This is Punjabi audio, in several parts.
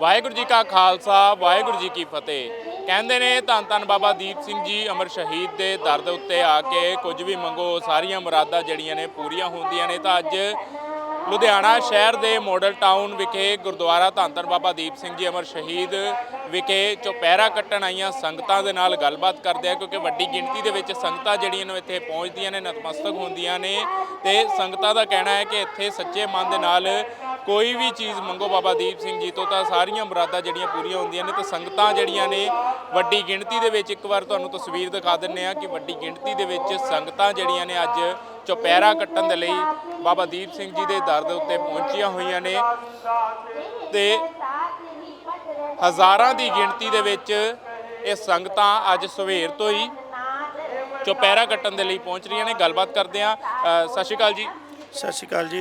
ਵਾਹਿਗੁਰੂ ਜੀ ਕਾ ਖਾਲਸਾ, ਵਾਹਿਗੁਰੂ ਜੀ ਕੀ ਫਤਿਹ। ਕਹਿੰਦੇ ਨੇ, ਧੰਨ ਧੰਨ ਬਾਬਾ ਦੀਪ ਸਿੰਘ ਜੀ, ਅਮਰ ਸ਼ਹੀਦ ਦੇ ਦਰ ਦੇ ਉੱਤੇ ਆ ਕੇ ਕੁਝ ਵੀ ਮੰਗੋ, ਸਾਰੀਆਂ ਮੁਰਾਦਾਂ ਜਿਹੜੀਆਂ ਨੇ ਪੂਰੀਆਂ ਹੁੰਦੀਆਂ ਨੇ। ਤਾਂ ਅੱਜ ਲੁਧਿਆਣਾ ਸ਼ਹਿਰ ਦੇ ਮਾਡਲ ਟਾਊਨ ਵਿਖੇ ਗੁਰਦੁਆਰਾ ਧੰਨ ਧੰਨ ਬਾਬਾ ਦੀਪ ਸਿੰਘ ਜੀ ਅਮਰ ਸ਼ਹੀਦ ਵਿਖੇ ਚੁਪਹਿਰਾ ਕੱਟਣ ਆਈਆਂ ਸੰਗਤਾਂ ਦੇ ਨਾਲ ਗੱਲਬਾਤ ਕਰਦੇ ਆ, ਕਿਉਂਕਿ ਵੱਡੀ ਗਿਣਤੀ ਦੇ ਵਿੱਚ ਸੰਗਤਾਂ ਜਿਹੜੀਆਂ ਨੇ ਇੱਥੇ ਪਹੁੰਚਦੀਆਂ ਨੇ, ਨਤਮਸਤਕ ਹੁੰਦੀਆਂ ਨੇ ਤੇ ਸੰਗਤਾਂ ਦਾ ਕਹਿਣਾ ਹੈ ਕਿ ਇੱਥੇ ਸੱਚੇ ਮਨ ਦੇ ਨਾਲ ਕੋਈ ਵੀ ਚੀਜ਼ ਮੰਗੋ ਬਾਬਾ ਦੀਪ ਸਿੰਘ ਜੀ ਤੋਂ ਤਾਂ ਸਾਰੀਆਂ ਮੁਰਾਦਾਂ ਜਿਹੜੀਆਂ ਪੂਰੀਆਂ ਹੁੰਦੀਆਂ ਨੇ ਤੇ ਸੰਗਤਾਂ ਜਿਹੜੀਆਂ ਨੇ ਵੱਡੀ ਗਿਣਤੀ ਦੇ ਵਿੱਚ ਇੱਕ ਵਾਰ ਤੁਹਾਨੂੰ ਤਸਵੀਰ ਦਿਖਾ ਦਿੰਨੇ ਆ ਕਿ ਵੱਡੀ ਗਿਣਤੀ ਦੇ ਵਿੱਚ ਸੰਗਤਾਂ ਜਿਹੜੀਆਂ ਨੇ ਅੱਜ ਚੁਪਹਿਰਾ ਕੱਟਣ ਦੇ ਲਈ ਬਾਬਾ ਦੀਪ ਸਿੰਘ ਜੀ ਦੇ ਦਰ ਦੇ ਉੱਤੇ ਪਹੁੰਚੀਆਂ ਹੋਈਆਂ ਨੇ ਤੇ ਹਜ਼ਾਰਾਂ ਦੀ ਗਿਣਤੀ ਦੇ ਵਿੱਚ ਇਹ ਸੰਗਤਾਂ ਅੱਜ ਸਵੇਰ ਤੋਂ ਹੀ ਚੁਪਹਿਰਾ ਕੱਟਣ ਦੇ ਲਈ ਪਹੁੰਚ ਰਹੀਆਂ ਨੇ। ਗੱਲਬਾਤ ਕਰਦੇ ਆ ਸਤਿ ਸ਼੍ਰੀ ਅਕਾਲ ਜੀ। ਸਤਿ ਸ਼੍ਰੀ ਅਕਾਲ ਜੀ।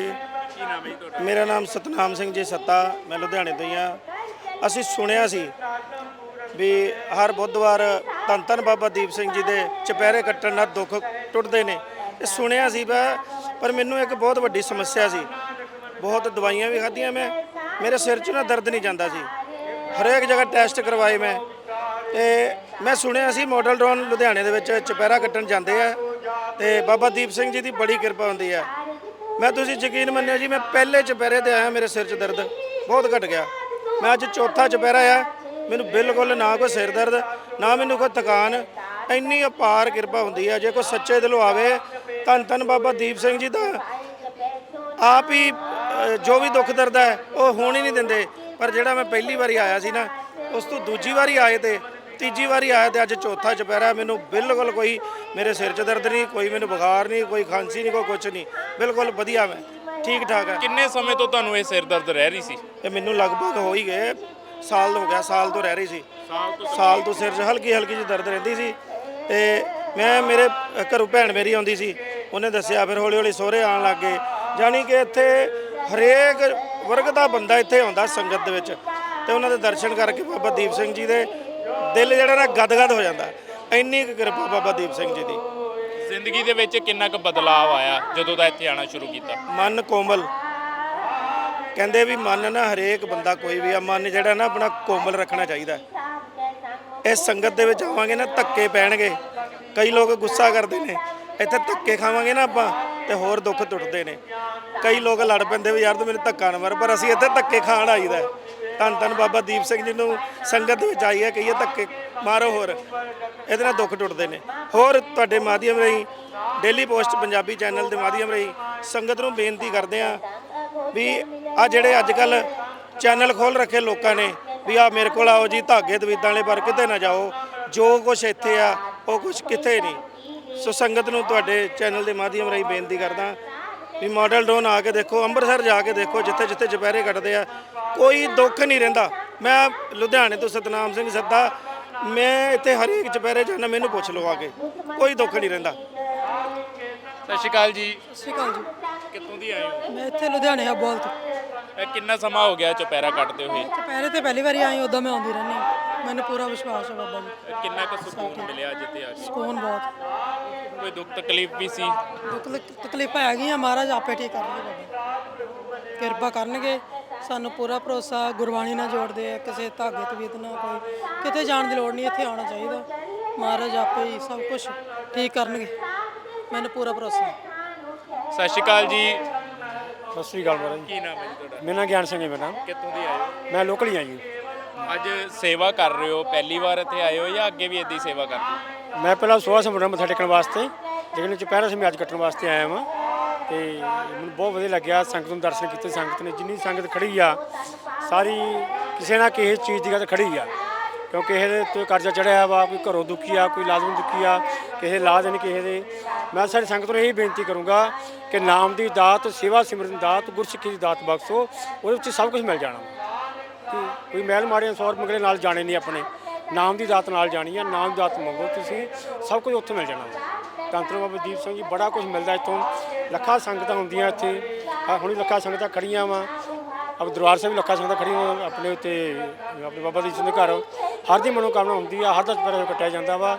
ਕੀ ਨਾਮ ਹੈ ਜੀ ਤੁਹਾਡਾ? ਮੇਰਾ ਨਾਮ ਸਤਨਾਮ ਸਿੰਘ ਜੀ ਸੱਤਾ। ਮੈਂ ਲੁਧਿਆਣੇ ਤੋਂ ਹੀ ਹਾਂ। ਅਸੀਂ ਸੁਣਿਆ ਸੀ ਵੀ ਹਰ ਬੁੱਧਵਾਰ ਧੰਨ ਧੰਨ ਬਾਬਾ ਦੀਪ ਸਿੰਘ ਜੀ ਦੇ ਚੁਪਹਿਰੇ ਕੱਟਣ ਨਾਲ ਦੁੱਖ ਟੁੱਟਦੇ ਨੇ। ਇਹ ਸੁਣਿਆ ਸੀ ਵਾ ਪਰ ਮੈਨੂੰ ਇੱਕ ਬਹੁਤ ਵੱਡੀ ਸਮੱਸਿਆ ਸੀ। ਬਹੁਤ ਦਵਾਈਆਂ ਵੀ ਖਾਧੀਆਂ ਮੈਂ, ਮੇਰੇ ਸਿਰ 'ਚ ਨਾ ਦਰਦ ਨਹੀਂ ਜਾਂਦਾ ਸੀ। ਹਰੇਕ ਜਗ੍ਹਾ ਟੈਸਟ ਕਰਵਾਏ ਮੈਂ। ਤੇ ਮੈਂ ਸੁਣਿਆ ਸੀ ਮਾਡਲ ਟਾਊਨ ਲੁਧਿਆਣੇ ਦੇ ਵਿੱਚ ਚੁਪਹਿਰਾ ਕੱਟਣ ਜਾਂਦੇ ਆ, ਤੇ ਬਾਬਾ ਦੀਪ ਸਿੰਘ ਜੀ ਦੀ ਬੜੀ ਕਿਰਪਾ ਹੁੰਦੀ ਆ। ਮੈਂ ਤੁਸੀਂ ਯਕੀਨ ਮੰਨਿਓ ਜੀ, ਮੈਂ ਪਹਿਲੇ ਚੁਪਹਿਰੇ ਤੇ ਆਇਆ, ਮੇਰੇ ਸਿਰ 'ਚ ਦਰਦ ਬਹੁਤ ਘਟ ਗਿਆ। ਮੈਂ ਅੱਜ ਚੌਥਾ ਚੁਪਹਿਰਾ ਆ, ਮੈਨੂੰ ਬਿਲਕੁਲ ਨਾ ਕੋਈ ਸਿਰ ਦਰਦ, ਨਾ ਮੈਨੂੰ ਕੋਈ ਥਕਾਨ ਇੰਨੀ ਅਪਾਰ ਕਿਰਪਾ ਹੁੰਦੀ ਆ ਜੇ ਕੋਈ ਸੱਚੇ ਦਿਲੋਂ ਆਵੇ ਧੰਨ ਧੰਨ ਬਾਬਾ ਦੀਪ ਸਿੰਘ ਜੀ ਦਾ। ਆਪ ਹੀ ਜੋ ਵੀ ਦੁੱਖ ਦਰਦ ਹੈ ਉਹ ਹੋਣ ਹੀ ਨਹੀਂ ਦਿੰਦੇ। ਪਰ ਜਿਹੜਾ ਮੈਂ ਪਹਿਲੀ ਵਾਰੀ ਆਇਆ ਸੀ ਨਾ ਉਸ ਤੋਂ ਦੂਜੀ ਵਾਰੀ ਆਏ ਤੇ ਤੀਜੀ ਵਾਰੀ ਆਇਆ ਤੇ ਅੱਜ ਚੌਥਾ ਚੁਪਹਿਰਾ ਮੈਨੂੰ ਬਿਲਕੁਲ ਕੋਈ ਮੇਰੇ ਸਿਰ 'ਚ ਦਰਦ ਨਹੀਂ ਕੋਈ ਮੈਨੂੰ ਬੁਖਾਰ ਨਹੀਂ ਕੋਈ ਖਾਂਸੀ ਨਹੀਂ ਕੋਈ ਕੁਝ ਨਹੀਂ। ਬਿਲਕੁਲ ਵਧੀਆ ਮੈਂ ਠੀਕ ਠਾਕ ਹੈ। ਕਿੰਨੇ ਸਮੇਂ ਤੋਂ ਤੁਹਾਨੂੰ ਇਹ ਸਿਰ ਦਰਦ ਰਹਿ ਰਹੀ ਸੀ? ਤੇ ਮੈਨੂੰ ਲਗਭਗ ਹੋ ਹੀ ਗਏ ਸਾਲ ਹੋ ਗਿਆ ਸਾਲ ਤੋਂ ਰਹਿ ਰਹੀ ਸੀ। ਸਾਲ ਤੋਂ ਸਾਲ ਤੋਂ ਸਿਰ 'ਚ ਹਲਕੀ ਹਲਕੀ ਜਿਹੀ ਦਰਦ ਰਹਿੰਦੀ ਸੀ। ਤੇ ਮੈਂ ਮੇਰੇ ਘਰੋਂ ਭੈਣ ਮੇਰੀ ਆਉਂਦੀ ਸੀ ਉਹਨੇ ਦੱਸਿਆ ਫਿਰ ਹੌਲੀ ਹੌਲੀ ਸਹੁਰੇ ਆਉਣ ਲੱਗ ਗਏ। ਜਾਣੀ ਕਿ ਇੱਥੇ ਹਰੇਕ ਵਰਗ ਦਾ ਬੰਦਾ ਇੱਥੇ ਆਉਂਦਾ ਸੰਗਤ ਦੇ ਵਿੱਚ। ਤੇ ਉਹਨਾਂ ਦੇ ਦਰਸ਼ਨ ਕਰਕੇ ਬਾਬਾ ਦੀਪ ਸਿੰਘ ਜੀ ਦੇ ਦਿਲ ਜਿਹੜਾ ਨਾ ਗਦਗਦ ਹੋ ਜਾਂਦਾ। ਇੰਨੀ ਕੁ ਕਿਰਪਾ ਬਾਬਾ ਦੀਪ ਸਿੰਘ ਜੀ ਦੀ। ਜ਼ਿੰਦਗੀ ਦੇ ਵਿੱਚ ਕਿੰਨਾ ਕੁ ਬਦਲਾਅ ਆਇਆ ਜਦੋਂ ਦਾ ਇੱਥੇ ਆਣਾ ਸ਼ੁਰੂ ਕੀਤਾ? ਮਨ ਕੋਮਲ। ਕਹਿੰਦੇ ਵੀ ਮਨ ਨਾ ਹਰੇਕ ਬੰਦਾ ਕੋਈ ਵੀ ਆ ਮਨ ਜਿਹੜਾ ਨਾ ਆਪਣਾ ਕੋਮਲ ਰੱਖਣਾ ਚਾਹੀਦਾ। ਇਸ ਸੰਗਤ ਦੇ ਵਿੱਚ ਆਵਾਂਗੇ ਨਾ, ਧੱਕੇ ਪੈਣਗੇ। ਕਈ ਲੋਕ ਗੁੱਸਾ ਕਰਦੇ ਨੇ, ਇੱਥੇ ਧੱਕੇ ਖਾਵਾਂਗੇ ਨਾ ਆਪਾਂ ਤੇ ਹੋਰ ਦੁੱਖ ਟੁੱਟਦੇ ਨੇ। ਕਈ ਲੋਕ ਲੜ ਪੈਂਦੇ ਵੀ ਯਾਰ ਤੂੰ ਮੈਨੂੰ ਧੱਕਾ ਨਾ ਮਾਰ, ਪਰ ਅਸੀਂ ਇੱਥੇ ਧੱਕੇ ਖਾਣ ਆਈਦਾ ਧੰਨ ਧੰਨ ਬਾਬਾ ਦੀਪ ਸਿੰਘ ਜੀ ਨੂੰ ਸੰਗਤ ਵਿੱਚ ਆਈ ਹੈ, ਕਹੀਏ ਧੱਕੇ ਮਾਰੋ ਹੋਰ। ਇਹਦੇ ਨਾਲ ਦੁੱਖ ਟੁੱਟਦੇ ਨੇ। ਹੋਰ ਤੁਹਾਡੇ ਮਾਧਿਅਮ ਰਾਹੀਂ ਡੇਲੀ ਪੋਸਟ ਪੰਜਾਬੀ ਚੈਨਲ ਦੇ ਮਾਧਿਅਮ ਰਾਹੀਂ ਸੰਗਤ ਨੂੰ ਬੇਨਤੀ ਕਰਦੇ ਆ ਵੀ ਆ ਜਿਹੜੇ ਅੱਜ ਕੱਲ ਚੈਨਲ ਖੋਲ ਰੱਖੇ ਲੋਕਾਂ ਨੇ ਵੀ ਆ ਮੇਰੇ ਕੋਲ ਆਓ ਜੀ, ਧਾਗੇ ਤਵੀਦਾਂ ਵਾਲੇ ਪਰ ਕਿਤੇ ਨਾ ਜਾਓ। ਜੋ ਕੁਝ ਇੱਥੇ ਆ, ਉਹ ਕੁਝ ਕਿਤੇ ਨਹੀਂ। ਸੋ ਸੰਗਤ ਨੂੰ ਤੁਹਾਡੇ ਚੈਨਲ ਦੇ ਮਾਧਿਅਮ ਰਾਹੀਂ ਬੇਨਤੀ ਕਰਦਾ ਵੀ ਮਾਡਲ ਡੋਨ ਆ ਕੇ ਦੇਖੋ, ਅੰਮ੍ਰਿਤਸਰ ਜਾ ਕੇ ਦੇਖੋ, ਜਿੱਥੇ ਜਿੱਥੇ ਚੁਪਹਿਰੇ ਕੱਟਦੇ ਆ, ਕੋਈ ਦੁੱਖ ਨਹੀਂ ਰਹਿੰਦਾ। ਮੈਂ ਲੁਧਿਆਣੇ ਤੋਂ ਸਤਨਾਮ ਸਿੰਘ ਸੱਦਾ, ਮੈਂ ਇੱਥੇ ਹਰੇਕ ਚੁਪਹਿਰੇ ਜਾਣਾ ਮੈਨੂੰ ਪੁੱਛ ਲਓ ਆ ਕੇ, ਕੋਈ ਦੁੱਖ ਨਹੀਂ ਰਹਿੰਦਾ। ਸਤਿ ਸ਼੍ਰੀ ਅਕਾਲ ਜੀ। ਸਤਿ ਸ਼੍ਰੀ ਅਕਾਲ ਜੀ। ਕਿੱਥੋਂ ਦੀ ਆਏ ਹੋ? ਮੈਂ ਇੱਥੇ ਲੁਧਿਆਣੇ ਆ ਬੋਲ ਤੋਂ ਇਹ ਕਿੰਨਾ ਸਮਾਂ ਹੋ ਗਿਆ ਚੁਪਹਿਰਾ ਕੱਟਦੇ ਹੋਏ? ਦੁਪਹਿਰੇ ਤੇ ਪਹਿਲੀ ਵਾਰੀ ਆਈ ਉਦੋਂ ਮੈਂ ਆਉਂਦੀ ਰਹਿੰਦੀ ਹਾਂ। ਮੈਨੂੰ ਪੂਰਾ ਵਿਸ਼ਵਾਸ ਹੈ ਬਾਬਾ ਜੀ। ਇਹ ਕਿੰਨਾ ਕੁ ਸਕੂਨ ਮਿਲਿਆ ਅੱਜ ਇੱਥੇ ਆ ਕੇ? ਸਕੂਨ ਬਹੁਤ। ਕੋਈ ਦੁੱਖ ਤਕਲੀਫ ਵੀ ਸੀ? ਤਕਲੀ- ਤਕਲੀਫਾਂ ਹੈਗੀਆਂ ਮਹਾਰਾਜ ਆਪੇ ਠੀਕ ਕਰਨਗੇ ਬਾਬਾ ਕਿਰਪਾ ਕਰਨਗੇ ਸਾਨੂੰ ਪੂਰਾ ਭਰੋਸਾ ਗੁਰਬਾਣੀ ਨਾਲ ਜੋੜਦੇ ਆ ਕਿਸੇ ਧਾਗੇ ਤਵੀਤ ਨਾਲ ਕੋਈ। ਕਿਤੇ ਜਾਣ ਦੀ ਲੋੜ ਨਹੀਂ ਇੱਥੇ ਆਉਣਾ ਚਾਹੀਦਾ। ਮਹਾਰਾਜ ਆਪੇ ਹੀ ਸਭ ਕੁਝ ਠੀਕ ਕਰਨਗੇ। ਮੈਨੂੰ ਪੂਰਾ ਭਰੋਸਾ ਹੈ। ਸਤਿ ਸ਼੍ਰੀ ਅਕਾਲ ਜੀ। ਸਤਿ ਸ੍ਰੀ ਅਕਾਲ ਮਹਾਰਾਜ ਕੀ ਨਾਮ ਹੈ ਜੀ ਤੁਹਾਡਾ? ਮੇਰਾ ਗਿਆਨ ਸਿੰਘ ਹੈ ਮੇਰਾ ਨਾਮ। ਕਿੱਥੋਂ ਦੀ ਆਏ ਹੋ? ਮੈਂ ਲੋਕਲ ਹੀ ਹਾਂ ਜੀ। ਅੱਜ ਸੇਵਾ ਕਰ ਰਹੇ ਹੋ? ਪਹਿਲੀ ਵਾਰ ਇੱਥੇ ਆਏ ਹੋ ਜਾਂ ਅੱਗੇ ਵੀ ਇਦਾਂ ਹੀ ਸੇਵਾ ਕਰਦੇ ਹੋ? ਮੈਂ ਪਹਿਲਾਂ ਸੋਹਾ ਸਮੁੰਦਰ ਮੱਥਾ ਟੇਕਣ ਵਾਸਤੇ। ਲੇਕਿਨ ਚੁਪਹਿਰਾ ਸੀ ਮੈਂ ਅੱਜ ਕੱਟਣ ਵਾਸਤੇ ਆਇਆ ਹਾਂ। ਤੇ ਮੈਨੂੰ ਬਹੁਤ ਵਧੀਆ ਲੱਗਿਆ। ਸੰਗਤ ਨੂੰ ਦਰਸ਼ਨ ਕੀਤੇ। ਸੰਗਤ ਨੇ ਜਿੰਨੀ ਸੰਗਤ ਖੜੀ ਆ ਸਾਰੀ ਕਿਸੇ ਨਾ ਕਿਸੇ ਚੀਜ਼ ਦੀ ਗੱਲ ਖੜੀ ਆ। ਕਿਉਂਕਿ ਇਹਦੇ ਦੇ ਤੇ ਕਰਜ਼ਾ ਚੜਿਆ ਵਾ, ਕੋਈ ਘਰੋਂ ਦੁਖੀ ਆ, ਕੋਈ ਲਾਜ਼ਮ ਦੁਖੀ ਆ, ਕਿਸੇ ਦੇ ਲਾਜ ਨਹੀਂ ਕਿਸੇ ਦੇ। ਮੈਂ ਸਾਰੀ ਸੰਗਤ ਨੂੰ ਇਹੀ ਬੇਨਤੀ ਕਰੂੰਗਾ ਕਿ ਨਾਮ ਦੀ ਦਾਤ, ਸੇਵਾ ਸਿਮਰਨ ਦੀ ਦਾਤ, ਗੁਰਸਿੱਖੀ ਦੀ ਦਾਤ ਬਖਸ਼ੋ, ਉਹਦੇ ਵਿੱਚ ਸਭ ਕੁਝ ਮਿਲ ਜਾਣਾ। ਵਾ। ਕੋਈ ਮਹਿਲ ਮਾੜੀਆਂ ਸੌਰ ਮੰਗਲੇ ਨਾਲ ਜਾਣੇ ਨਹੀਂ ਆਪਣੇ। ਨਾਮ ਦੀ ਦਾਤ ਨਾਲ ਜਾਣੀ ਆ, ਨਾਮ ਦੀ ਦਾਤ ਮੰਗੋ ਤੁਸੀਂ, ਸਭ ਕੁਝ ਉੱਥੇ ਮਿਲ ਜਾਣਾ। ਵਾ। ਤੰਤਰ ਬਾਬਾ ਦੀਪ ਸਿੰਘ ਜੀ, ਬੜਾ ਕੁਝ ਮਿਲਦਾ ਇੱਥੋਂ। ਲੱਖਾਂ ਸੰਗਤਾਂ ਹੁੰਦੀਆਂ ਇੱਥੇ। ਆ ਹੁਣੀ ਲੱਖਾਂ ਸੰਗਤਾਂ ਖੜੀਆਂ ਵਾ। ਅਬ ਦਰਬਾਰ ਸਾਹਿਬ ਵੀ ਲੱਖਾਂ ਸੰਗਤਾਂ ਖੜੀਆਂ ਆਪਣੇ ਉੱਤੇ ਆਪਣੇ ਬਾਬਾ ਦੀਪ ਸਿੰਘ ਦੇ ਘਰ। ਹਰ ਦੀ ਮਨੋਕਾਮਨਾ ਹੁੰਦੀ ਆ ਹਰ ਦਾ ਚੁਪਹਿਰਾ ਕੱਟਿਆ ਜਾਂਦਾ ਵਾ।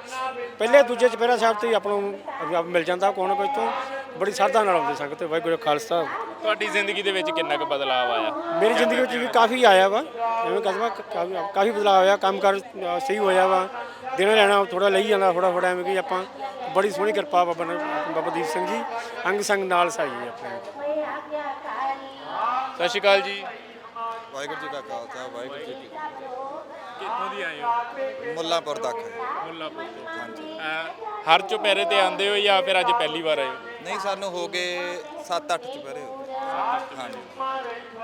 ਪਹਿਲੇ ਦੂਜੇ ਚੁਪਹਿਰਾ ਸਾਹਿਬ ਤੇ ਹੀ ਆਪਾਂ ਨੂੰ ਮਿਲ ਜਾਂਦਾ ਨਾ ਕੋਈ ਤੋਂ। ਬੜੀ ਸ਼ਰਧਾ ਨਾਲ ਆਉਂਦੇ ਸੰਗਤ ਵਾਹਿਗੁਰੂ ਖਾਲਸਾ। ਤੁਹਾਡੀ ਜ਼ਿੰਦਗੀ ਦੇ ਵਿੱਚ ਕਿੰਨਾ ਕੁ ਬਦਲਾਅ ਆਇਆ? ਮੇਰੀ ਜ਼ਿੰਦਗੀ ਵਿੱਚ ਵੀ ਕਾਫੀ ਆਇਆ ਵਾ। ਜਿਵੇਂ ਕਸਬਾ ਕਾਫੀ ਬਦਲਾਅ ਹੋਇਆ ਕੰਮਕਾਰ ਅ, ਸਹੀ ਹੋਇਆ ਵਾ। ਦੇਣਾ ਲੈਣਾ ਥੋੜਾ ਲਈ ਜਾਂਦਾ ਥੋੜਾ ਥੋੜਾ ਐਵੇਂ ਕਿ ਆਪਾਂ ਬੜੀ ਸੋਹਣੀ ਕਿਰਪਾ ਬਾਬਾ ਬਾਬਾ ਦੀਪ ਸਿੰਘ ਜੀ ਅੰਗ ਸੰਗ ਨਾਲ ਸਾਈ ਆਪਣੇ ਸਤਿ ਸ਼੍ਰੀ ਅਕਾਲ ਜੀ। ਵਾਹਿਗੁਰੂ ਜੀ ਕਾ ਖਾਲਸਾ ਵਾਹਿਗੁਰੂ ਜੀ ਕੀ ਕਿੱਥੋਂ ਦੀ ਆਏ ਹੋ? ਫਤਿਹ। ਮੁੱਲਾਂਪੁਰ ਤੱਕ। ਮੁੱਲਾਪੁਰ ਤੋਂ ਹਾਂਜੀ। ਅਹ ਹਰ ਚੁਪਹਿਰੇ ਤੇ ਆਉਂਦੇ ਹੋ ਜਾਂ ਫਿਰ ਅੱਜ ਪਹਿਲੀ ਵਾਰ ਆਏ ਹੋ? ਨਹੀਂ ਸਾਨੂੰ ਹੋ ਗਏ 7-8 ਚੁਪਹਿਰੇ ਹੋ ਗਏ। ਹਾਂਜੀ।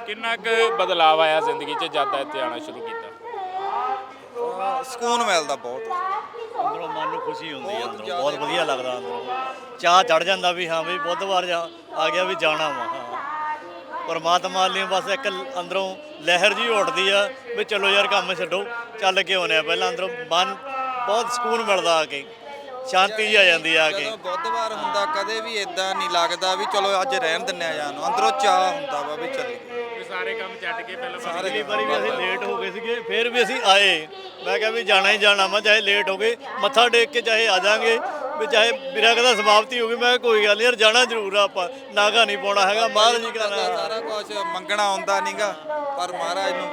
ਕਿੰਨਾ ਕੁ ਬਦਲਾਅ ਆਇਆ ਜ਼ਿੰਦਗੀ 'ਚ ਜਦ ਦਾ ਇੱਥੇ ਆਉਣਾ ਸ਼ੁਰੂ ਕੀਤਾ? ਅਹ ਸਕੂਨ ਮਿਲਦਾ ਬਹੁਤ। ਅੰਦਰੋਂ ਮਨ ਨੂੰ ਖੁਸ਼ੀ ਹੁੰਦੀ ਹੈ ਬਹੁਤ ਅੰਦਰੋਂ ਜ਼ਿਆਦਾ ਬਹੁਤ ਵਧੀਆ ਲੱਗਦਾ ਅੰਦਰੋਂ। ਚਾਹ ਚੜ ਜਾਂਦਾ ਵੀ ਹਾਂ ਵੀ ਬੁੱਧਵਾਰ ਜਾ ਆ ਗਿਆ ਵੀ ਜਾਣਾ ਵਾ ਹਾਂ। ਪਰਮਾਤਮਾ ਲਈ ਬਸ ਇੱਕ ਅੰਦਰੋਂ ਲਹਿਰ ਜੀ ਉੱਠਦੀ ਆ ਵੀ ਚਲੋ ਯਾਰ ਕੰਮ ਛੱਡੋ, ਚੱਲ ਕੇ ਆਉਂਦੇ ਆ। ਪਹਿਲਾਂ ਅੰਦਰੋਂ ਮਨ ਬਹੁਤ ਸਕੂਨ ਮਿਲਦਾ ਆ ਕੇ, ਸ਼ਾਂਤੀ ਜੀ ਆ ਜਾਂਦੀ ਆ ਕੇ। ਜਦੋਂ ਬੁੱਧਵਾਰ ਹੁੰਦਾ ਕਦੇ ਵੀ ਇਦਾਂ ਨਹੀਂ ਲੱਗਦਾ ਵੀ ਚਲੋ ਅੱਜ ਰਹਿਣ ਦਿੰਨੇ ਆ ਜਾਨ ਨੂੰ, ਅੰਦਰੋਂ ਚਾਹ ਹੁੰਦਾ ਵਾ ਵੀ ਚੱਲੀਏ। ਸਾਰੇ ਕੰਮ ਛੱਡ ਕੇ ਪਹਿਲਾਂ ਸਾਰੇ ਪਿਛਲੀ ਵਾਰੀ ਵੀ ਅਸੀਂ ਲੇਟ ਹੋ ਗਏ ਸੀਗੇ ਫਿਰ ਵੀ ਅਸੀਂ ਆਏ। ਮੈਂ ਕਿਹਾ ਵੀ ਜਾਣਾ ਹੀ ਜਾਣਾ ਵਾ ਚਾਹੇ ਲੇਟ ਹੋ ਗਏ ਮੱਥਾ ਟੇਕ ਕੇ ਚਾਹੇ ਆ ਜਾਾਂਗੇ ਵੀ ਚਾਹੇ ਮੇਰਾ ਕਹਿੰਦਾ ਸਮਾਪਤੀ ਹੋ ਗਈ। ਮੈਂ ਕਿਹਾ ਕੋਈ ਗੱਲ ਨਹੀਂ ਯਾਰ ਜਾਣਾ ਜ਼ਰੂਰ ਆ ਆਪਾਂ ਨਾਗਾ ਨਹੀਂ ਪਾਉਣਾ ਹੈਗਾ ਮਹਾਰਾਜ ਜੀ ਕਰਾਣਾ ਸਾਰਾ ਕੁਝ ਮੰਗਣਾ ਆਉਂਦਾ ਨਹੀਂਗਾ ਪਰ ਮਹਾਰਾਜ ਨੂੰ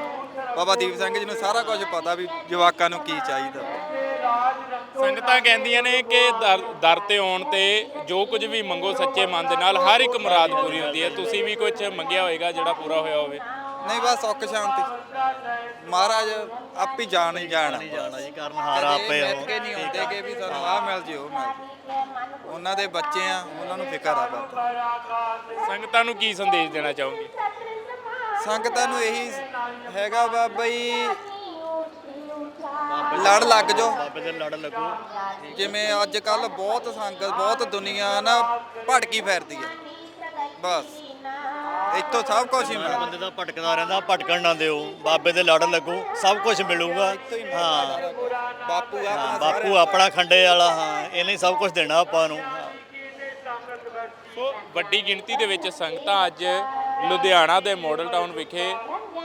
ਬਾਬਾ ਦੀਪ ਸਿੰਘ ਜੀ ਨੂੰ ਸਾਰਾ ਕੁਝ ਪਤਾ ਵੀ ਜਵਾਕਾਂ ਨੂੰ ਕੀ ਚਾਹੀਦਾ। ਸੰਗਤਾਂ ਕਹਿੰਦੀਆਂ ਨੇ ਕਿ ਦਰ ਦਰ ਤੇ ਆਉਣ ਤੇ ਜੋ ਕੁਝ ਵੀ ਮੰਗੋ ਸੱਚੇ ਮਨ ਦੇ ਨਾਲ ਹਰ ਇੱਕ ਮੁਰਾਦ ਪੂਰੀ ਹੁੰਦੀ ਹੈ। ਤੁਸੀਂ ਵੀ ਕੁਝ ਮੰਗਿਆ ਹੋਵੇਗਾ ਜਿਹੜਾ ਪੂਰਾ ਹੋਇਆ ਹੋਵੇ। ਨਹੀਂ ਬਸ ਸੁੱਖ ਸ਼ਾਂਤੀ। ਮਹਾਰਾਜ ਆਪੇ ਜਾਣ ਹੀ ਜਾਣਾ। ਜਾਣਾ ਜੀ ਕਰਨ ਹਾਰ ਆਪੇ ਹੋ। ਕੇ ਨਹੀਂ ਹੁੰਦੇ ਕਿ ਵੀ ਸਾਨੂੰ ਆਹ ਮਿਲ ਜੇ ਉਹ ਮਿਲ ਜੇ। ਉਹਨਾਂ ਦੇ ਬੱਚੇ ਆ ਉਹਨਾਂ ਨੂੰ ਫਿਕਰ ਆ ਬਸ ਸੰਗਤਾਂ ਨੂੰ ਕੀ ਸੰਦੇਸ਼ ਦੇਣਾ ਚਾਹੋਗੇ? ਸੰਗਤਾਂ ਨੂੰ ਇਹੀ ਹੈਗਾ ਵਾ ਬਈ ਲੜ ਲੱਗ ਜਾਓ। ਬਾਬੇ ਦੇ ਲੜ ਲੱਗੋ। ਜਿਵੇਂ ਅੱਜ ਕੱਲ ਬਹੁਤ ਸੰਗਤ ਬਹੁਤ ਦੁਨੀਆ ਨਾ ਭਟਕੀ ਫਿਰਦੀ ਆ। ਬਸ। ਇੱਥੋਂ ਸਭ ਕੁਝ ਹੀ ਮਿਲਦਾ। ਬੰਦੇ ਦਾ ਭਟਕਦਾ ਰਹਿੰਦਾ ਭਟਕਣ ਨਾ ਦਿਓ। ਬਾਬੇ ਦੇ ਲੜ ਲੱਗੋ ਸਭ ਕੁਝ ਮਿਲੂਗਾ। ਹਾਂ ਬਾਪੂ ਹਾਂ, ਆਪਣਾ ਬਾਪੂ ਆਪਣਾ ਖੰਡੇ ਵਾਲਾ ਹਾਂ। ਇਹਨੇ ਸਭ ਕੁਝ ਦੇਣਾ ਆਪਾਂ ਨੂੰ। ਸੋ ਵੱਡੀ ਗਿਣਤੀ ਦੇ ਵਿੱਚ ਸੰਗਤਾਂ ਅੱਜ ਲੁਧਿਆਣਾ ਦੇ ਮਾਡਲ ਟਾਊਨ ਵਿਖੇ